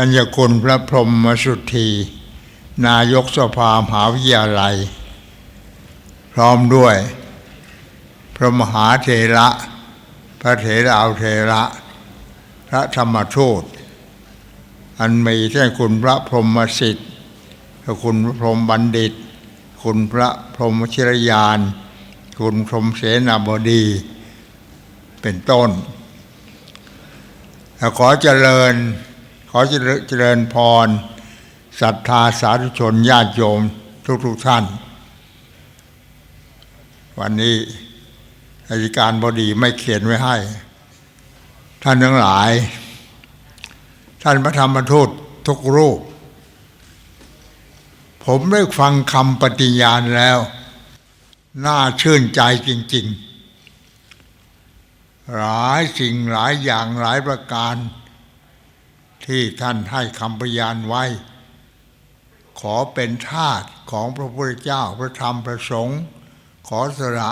ธัญคุณพระพรหมสุทธีนายกสภามหาวิทยาลัย พร้อมด้วย พระมหาเถระ พระเถระเอาเถระ พระธรรมทูตอันมีท่านคุณพระพรหมสิทธิ์คุณพระพรหมบัณฑิต คุณพระพรหมชิรยาน คุณพรหมเสนาบดี เป็นต้นขอเจริญ อเจริญพรศรัทธาสาธุชนญาติโยมทุกๆทท่าน วันนี้อายการบดีไม่เขียนไว้ให้ ท่านทั้งหลาย ท่านพระธรรมทูตทุกรูป ผมได้ฟังคำปฏิญาณแล้ว น่าชื่นใจจริง ๆ หลายสิ่งหลายอย่างหลายประการ ที่ท่านให้คำปฏิญาณไว้ ขอเป็นทาสของพระพุทธเจ้าพระธรรมพระสงฆ์ขอสละ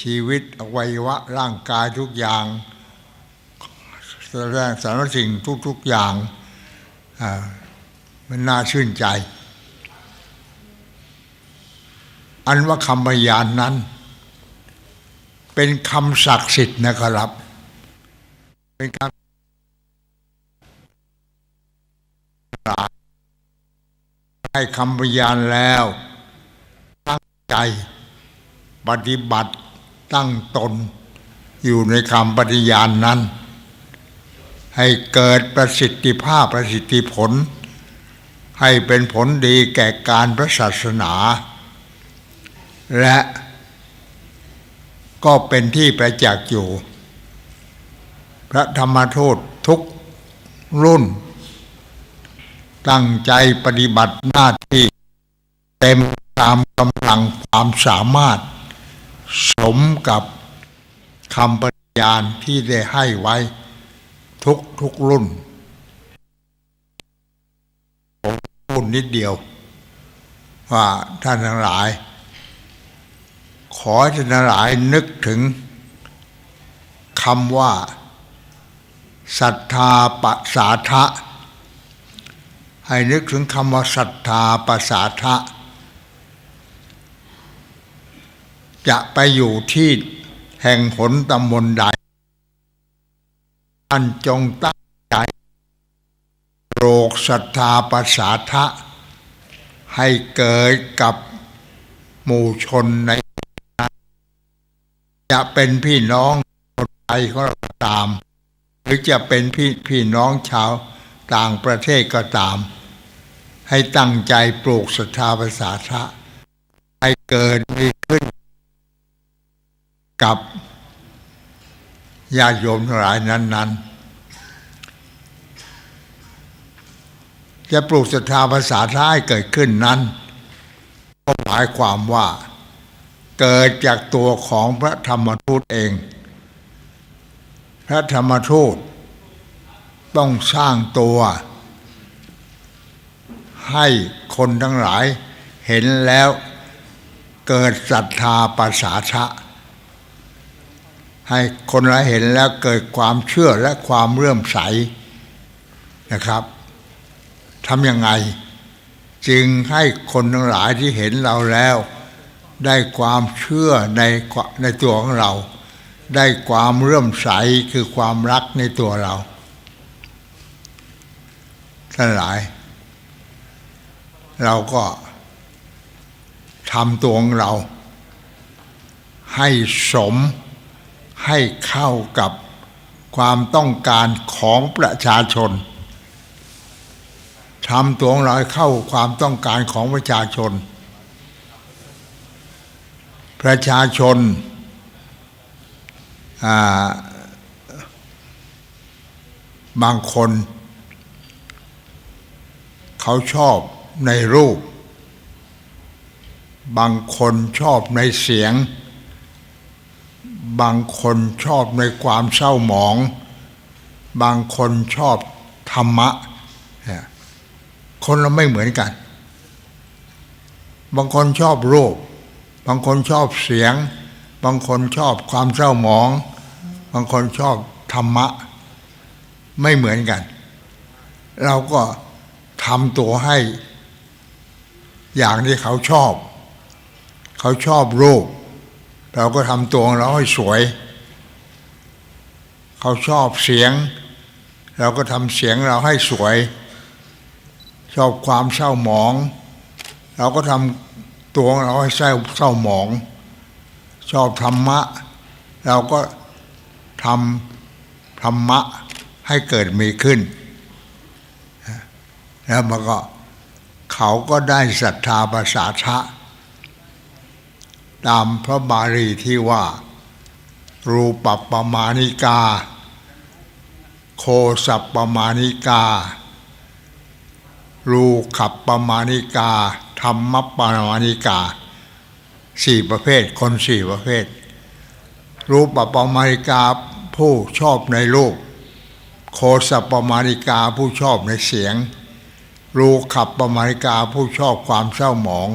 ชีวิตอวัยวะร่างกายทุกอย่างแสดงสารสิ่งทุก ๆอย่างมันน่าชื่นใจ อันว่าคำพยานนั้น เป็นคำศักดิ์สิทธิ์นะครับ เป็นคำ ให้คำพยานแล้วตั้งใจปฏิบัติตั้งตน อยู่ในคำปฏิญาณนนั้น ให้เกิดประสิทธิภาพประสิทธิผล ให้เป็นผลดีแก่การพระศาสนา และก็เป็นที่ประจักษ์อยู่ พระธรรมทูตทุกรุ่น ตั้งใจปฏิบัติหน้าที่ เต็มตามกำลังความสามารถ สมกับคำปฏิญาณที่ได้ให้ไว้ทุกทุกรุ่นผมพูดนิดเดียว ว่าท่านทั้งหลาย ขอท่านทั้งหลายนึกถึงคำว่าศรัทธาปัสสาทะ ให้นึกถึงคำว่าศรัทธาปสสาทะ จะไปอยู่ที่แห่งหนตำบลใดอันจงตั้งใจโรกศรัทธาปสาทะ ให้เกิดกับหมู่ชนใน จะเป็นพี่น้องคนไทยก็ตาม หรือจะเป็นพี่พี่น้องชาวต่างประเทศก็ตาม ให้ตั้งใจปลูกศรัทธาปัสสาทะให้เกิดมีขึ้น กับญาติโยมทั้งหลายนั้น ๆ จะปลูกศรัทธาภาษาท้ายเกิดขึ้นนั้น ก็หมายความว่า เกิดจากตัวของพระธรรมทูตเอง พระธรรมทูตต้องสร้างตัว ให้คนทั้งหลาย เห็นแล้วเกิดศรัทธาปัสสาทะให้คนเราเห็นแล้วเกิดความเชื่อและความเรื่มใสนะครับทำยังไง จึงให้คนทั้งหลายที่เห็นเราแล้ว ได้ความเชื่อในในตัวของเรา ได้ความเรื่มใสคือความรักในตัวเราท่านหลาย เราก็ทำตัวของเรา ให้สมให้เข้ากับความต้องการของประชาชนทำตัวของเราเข้าความต้องการของประชาชน ประชาชนบางคน เขาชอบ ในรูป บางคนชอบในเสียง บางคนชอบในความเศร้าหมอง บางคนชอบธรรมะ คนเราไม่เหมือนกัน บางคนชอบรูป บางคนชอบเสียง บางคนชอบความเศร้าหมอง บางคนชอบธรรมะ ไม่เหมือนกัน เราก็ทำตัวให้ อย่างที่เขาชอบ เขาชอบรูป เราก็ทำตัวของเราให้สวย เขาชอบเสียง เราก็ทำเสียงเราให้สวย ชอบความเศร้าหมอง เราก็ทำตัวของเราให้เศร้าเศร้าหมอง ชอบธรรมะ เราก็ทำธรรมะให้เกิดมีขึ้นแล้วมันก็ เขาก็ได้ศรัทธาภาษาทะ ตามพระบาลีที่ว่า รูปปมาณิกา โคสัปปมาณิกา รูขับปมาณิกา ธรรมปมาณิกาสี่ประเภทคนสี่ประเภท รูปปมาณิกาผู้ชอบในรูป โคสัปปมาณิกาผู้ชอบในเสียง รูขับปมาณิกาผู้ชอบความเศร้าหมอง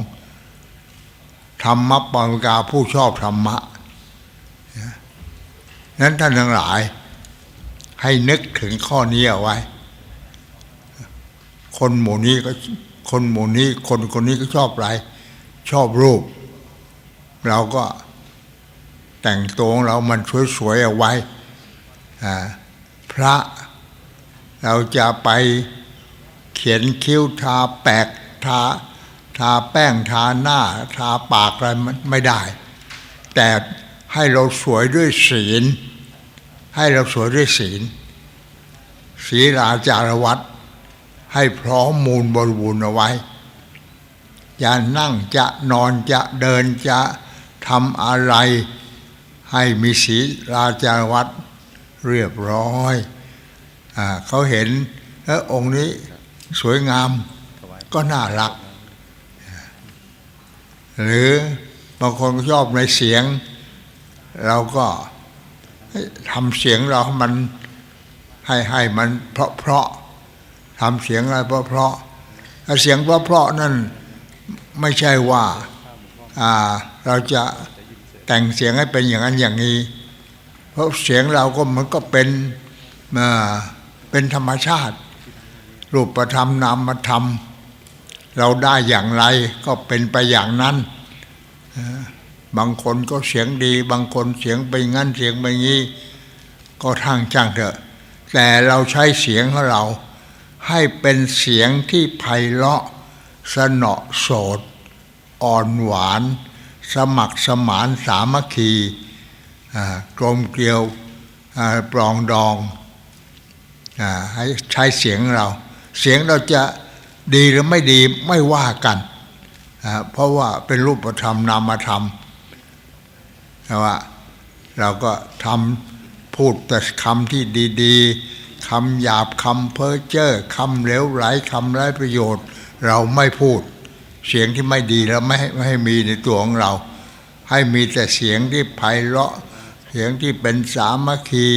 ธรรมปมาณิกาผู้ชอบธรรมะนั้นท่านทั้งหลาย ให้นึกถึงข้อนี้เอาไว้ คนหมู่นี้ก็คนหมู่นี้ คนคนนี้ก็ชอบอะไร ชอบรูป เราก็แต่งตัวของเรามันสวยๆเอาไว้พระเราจะไป ขียนคิ้วทาแปกทาทาแป้งทาหน้า ทาปากอะไรมันไม่ได้ แต่ให้เราสวยด้วยศีล ให้เราสวยด้วยศีลศีลาจารวัตให้พร้อมมูลบริบูรณ์เอาไว้จะนั่งจะนอนจะเดินจะทำอะไร ให้มีศีลาจารวัตเรียบร้อยอเขาเห็นเออองค์นี้ สวยงามก็น่ารัก หรือบางคนชอบในเสียง เราก็ทำเสียงเราให้มันให้ให้มันเพราะเพราะทำเสียงอะไรเพราะเพราะเสียงเพราะเพราะนั่นไม่ใช่ว่าเราจะแต่งเสียงให้เป็นอย่างนั้นอย่างนี้ เพราะเสียงเราก็มันก็เป็นเป็นธรรมชาติ รูปธรรมนามธรรม เราได้อย่างไรก็เป็นไปอย่างนั้น บางคนก็เสียงดี บางคนเสียงไปงั้นเสียงไปงี้ ก็ทางช่างเถอะ แต่เราใช้เสียงของเรา ให้เป็นเสียงที่ไพเราะ สนอโสด อ่อนหวาน สมัครสมานสามัคคีกลมเกลียวปรองดองอให้ใช้เสียงเรา เสียงเราจะดีหรือไม่ดีไม่ว่ากัน เพราะว่าเป็นรูปธรรมนามธรรมแต่ว่าเราก็ทำพูดแต่คำที่ดีๆคำหยาบคำเพ้อเจ้อคำเลวไหลคำไร้ประโยชน์ เราไม่พูด เสียงที่ไม่ดีแล้วไม่ให้ไม่ให้มีในตัวของเรา ให้มีแต่เสียงที่ไพเราะ เสียงที่เป็นสามัคคี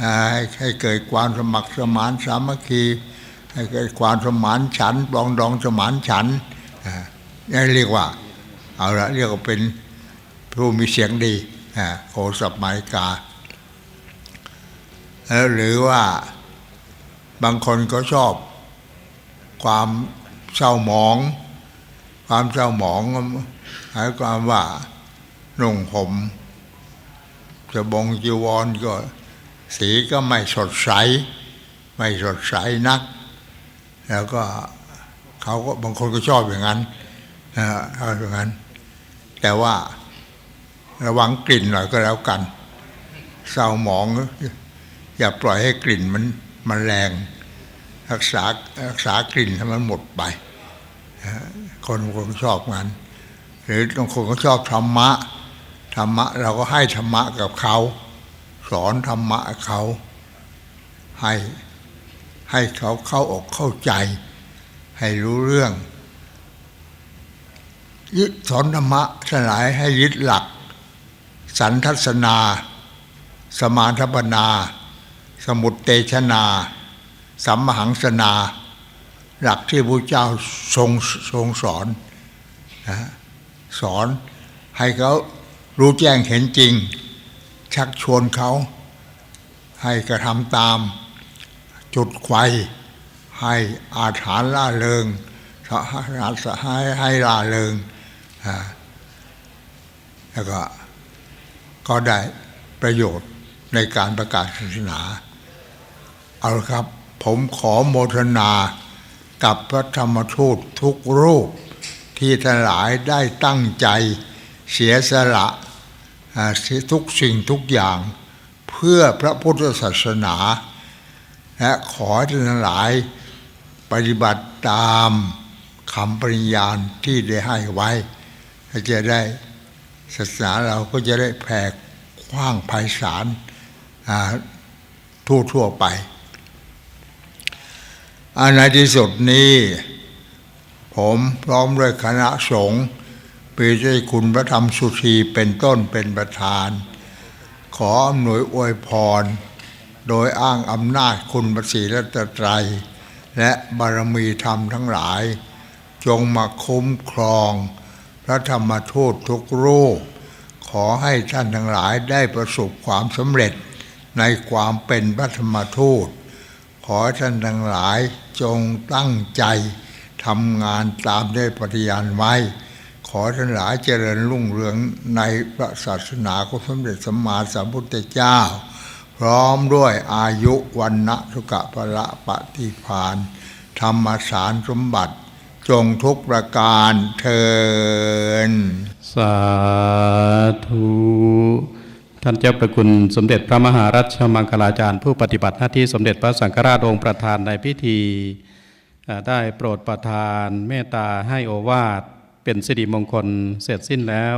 ให้ให้เกิดความสมัครสมานสามัคคี ให้เกิดความสมานฉันปองดองสมานฉันนี่เรียกว่า เอาละเรียกว่าเป็นผู้มีเสียงดีโคสับไมกาแล้วหรือว่าบางคนก็ชอบ ความเศร้าหมอง ความเศร้าหมองหมายความว่านุ่งห่มจะบงจีวรก็ สีก็ไม่สดใส ไม่สดใสนัก แล้วก็เขาก็บางคนก็ชอบอย่างนั้นนะฮะอย่างนั้น แต่ว่าระวังกลิ่นหน่อยก็แล้วกันเศร้าหมอง อย่าปล่อยให้กลิ่นมันมันแรง รักษารักษากลิ่นให้มันหมดไปคนบางคนชอบงานหรือบางคนก็ชอบธรรมะธรรมะ เราก็ให้ธรรมะกับเขา สอนธรรมะเขาให้ ให้เขาเข้าอกเข้าใจ ให้รู้เรื่อง ยึดสอนธรรมะสลายให้ยึดหลัก สันทัศนา สมาธปนา สมุตเตชนา สัมมหังสนา หลักที่พระเจ้าทรงทรงสอนนะสอนให้เขารู้แจ้งเห็นจริง ชักชวนเขา ให้กระทำตาม จุดไฟให้อาถรรพ์ล่าเริงให้ให้ล่าเริงแล้วก็ก็ได้ประโยชน์ในการประกาศศาสนา เอาละครับ ผมขอโมทนากับพระธรรมทูตทุกรูป ที่ทั้งหลายได้ตั้งใจเสียสละทุกสิ่งทุกอย่าง เพื่อพระพุทธศาสนา และขอให้ท่านหลายปฏิบัติตามคำปริญญาณที่ได้ให้ไว้จะได้ศาสนาเราก็จะได้แผ่กว้างไพศาลทั่วทั่วไปอันในที่สุดนี้ ผมพร้อมด้วยคณะสงฆ์ปีจ้คุณพระธรรมสุธีเป็นต้นเป็นประธาน ขออำนวยอวยพร โดยอ้างอำนาจคุณพระศรีรัตนตรัย และบารมีธรรมทั้งหลาย จงมาคุ้มครอง พระธรรมทูตทุกรูป ขอให้ท่านทั้งหลายได้ประสบความสำเร็จในความเป็นพระธรรมทูต ขอท่านทั้งหลายจงตั้งใจทำงานตามได้ปฏิญาณไว้ ขอท่านหลายเจริญรุ่งเรืองในพระศาสนาของสมเด็จสัมมาสัมพุทธเจ้า พร้อมด้วยอายุวันนะสุขะพละปฏิพานธรรมสารสมบัติจงทุกประการเทิน สาธุ ท่านเจ้าประคุณสมเด็จพระมหารัชมังคลาจารย์ ผู้ปฏิบัติหน้าที่สมเด็จพระสังฆราชองค์ประธานในพิธี ได้โปรดประทานเมตตาให้โอวาทเป็นสิริมงคลเสร็จสิ้นแล้ว